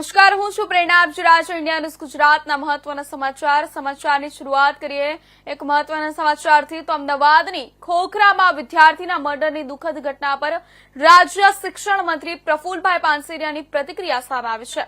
નમસ્કાર, હું છું પ્રેરણા. જોઈ ઇન્ડિયા ન્યૂઝ ગુજરાતના મહત્વના સમાચાર. સમાચારની શરૂઆત કરીએ. એક મહત્વના સમાચારથી તો અમદાવાદની ખોખરામાં વિદ્યાર્થીના મર્ડરની દુઃખદ ઘટના પર રાજ્ય શિક્ષણ મંત્રી પ્રફુલભાઈ પાનસેરિયાની પ્રતિક્રિયા સામે આવી છે.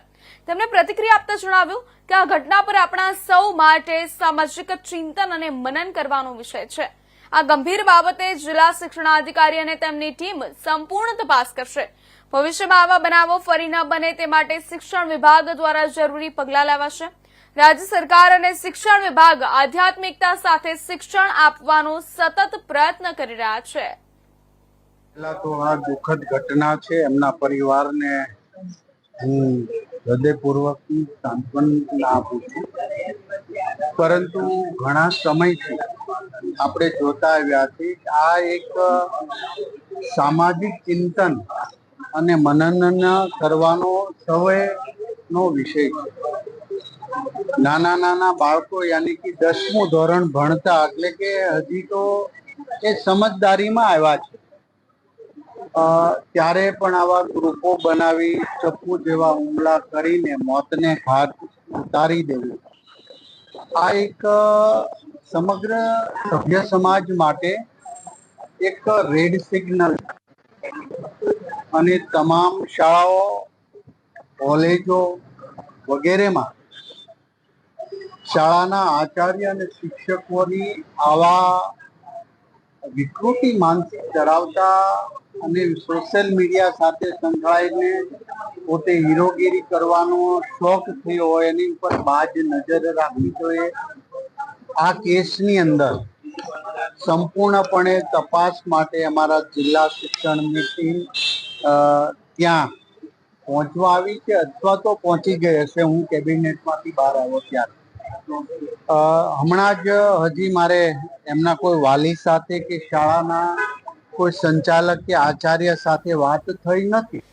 તેમણે પ્રતિક્રિયા આપતા જણાવ્યું કે આ ઘટના પર આપણા સૌ માટે સામાજિક ચિંતન અને મનન કરવાનો વિષય છે. આ ગંભીર બાબતે જિલ્લા શિક્ષણાધિકારી અને તેમની ટીમ સંપૂર્ણ તપાસ કરશે. ભવિષ્યમાં આવા બનાવો ફરી ન બને તે માટે શિક્ષણ વિભાગ દ્વારા જરૂરી પગલાં લેવાશે. રાજ્ય સરકાર અને શિક્ષણ વિભાગ આધ્યાત્મિકતા સાથે શિક્ષણ આપવાનો સતત પ્રયત્ન કરી રહ્યા છે. પહેલા તો આ દુઃખદ ઘટના છે. એમના પરિવારને હું હૃદયપૂર્વકની સાંત્વના આપું છું. પરંતુ ઘણા સમયથી આપણે જોતા આવ્યા છે આ એક સામાજિક ચિંતન અને મનન કરવાનો સૌએ નો વિષય છે. નાના નાના બાળકો યાની કે દસમું ધોરણ ભણતા એટલે કે હજી તો એ સમજદારીમાં આવ્યા છે. ત્યારે પણ આવા ગ્રુપો બનાવી, ચપ્પુ જેવા હુમલા કરીને મોતને હાથ ઉતારી દેવું. આ એક સમગ્ર સભ્ય સમાજ માટે એક રેડ સિગ્નલ અને તમામ શાળાઓ, કોલેજો વગેરેમાં શાળાના આચાર્ય અને શિક્ષકોની આવા વિકૃતિ માનસિક ધરાવતા અને સોશિયલ મીડિયા સાથે સંકળાઈને પોતે હીરોગીરી કરવાનો શોખ થયો હોય એની ઉપર બાજ નજર રાખવી જોઈએ. આ કેસની અંદર સંપૂર્ણપણે તપાસ માટે અમારા જિલ્લા શિક્ષણની ટીમ ત્યાં પહોંચવા આવી છે અથવા તો પહોંચી ગઈ હશે. હું કેબિનેટમાંથી બહાર આવ્યો ત્યારે. હમણાં જ હજી મારે એમના કોઈ વાલી સાથે કે શાળાના કોઈ સંચાલક કે આચાર્ય સાથે વાત થઈ નથી.